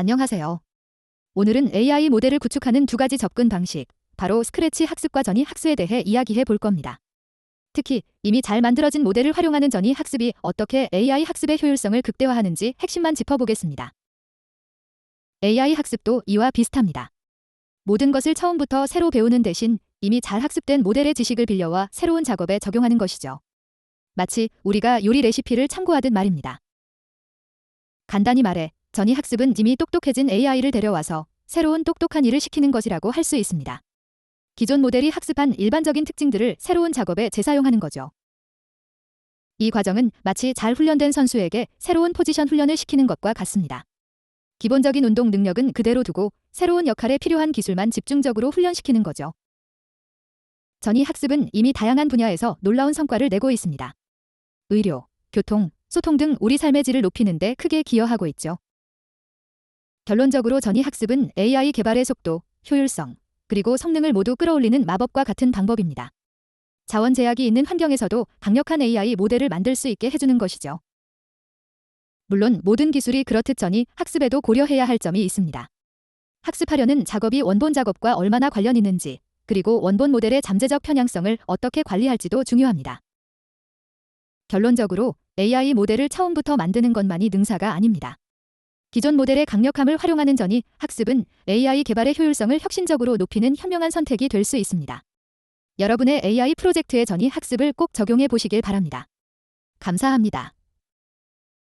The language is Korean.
안녕하세요. 오늘은 AI 모델을 구축하는 두 가지 접근 방식, 바로 스크래치 학습과 전이 학습에 대해 이야기해 볼 겁니다. 특히 이미 잘 만들어진 모델을 활용하는 전이 학습이 어떻게 AI 학습의 효율성을 극대화하는지 핵심만 짚어보겠습니다. AI 학습도 이와 비슷합니다. 모든 것을 처음부터 새로 배우는 대신 이미 잘 학습된 모델의 지식을 빌려와 새로운 작업에 적용하는 것이죠. 마치 우리가 요리 레시피를 참고하듯 말입니다. 간단히 말해 전이 학습은 이미 똑똑해진 AI를 데려와서 새로운 똑똑한 일을 시키는 것이라고 할 수 있습니다. 기존 모델이 학습한 일반적인 특징들을 새로운 작업에 재사용하는 거죠. 이 과정은 마치 잘 훈련된 선수에게 새로운 포지션 훈련을 시키는 것과 같습니다. 기본적인 운동 능력은 그대로 두고 새로운 역할에 필요한 기술만 집중적으로 훈련시키는 거죠. 전이 학습은 이미 다양한 분야에서 놀라운 성과를 내고 있습니다. 의료, 교통, 소통 등 우리 삶의 질을 높이는 데 크게 기여하고 있죠. 결론적으로 전이 학습은 AI 개발의 속도, 효율성, 그리고 성능을 모두 끌어올리는 마법과 같은 방법입니다. 자원 제약이 있는 환경에서도 강력한 AI 모델을 만들 수 있게 해주는 것이죠. 물론 모든 기술이 그렇듯 전이 학습에도 고려해야 할 점이 있습니다. 학습하려는 작업이 원본 작업과 얼마나 관련 있는지, 그리고 원본 모델의 잠재적 편향성을 어떻게 관리할지도 중요합니다. 결론적으로 AI 모델을 처음부터 만드는 것만이 능사가 아닙니다. 기존 모델의 강력함을 활용하는 전이 학습은 AI 개발의 효율성을 혁신적으로 높이는 현명한 선택이 될 수 있습니다. 여러분의 AI 프로젝트의 전이 학습을 꼭 적용해 보시길 바랍니다. 감사합니다.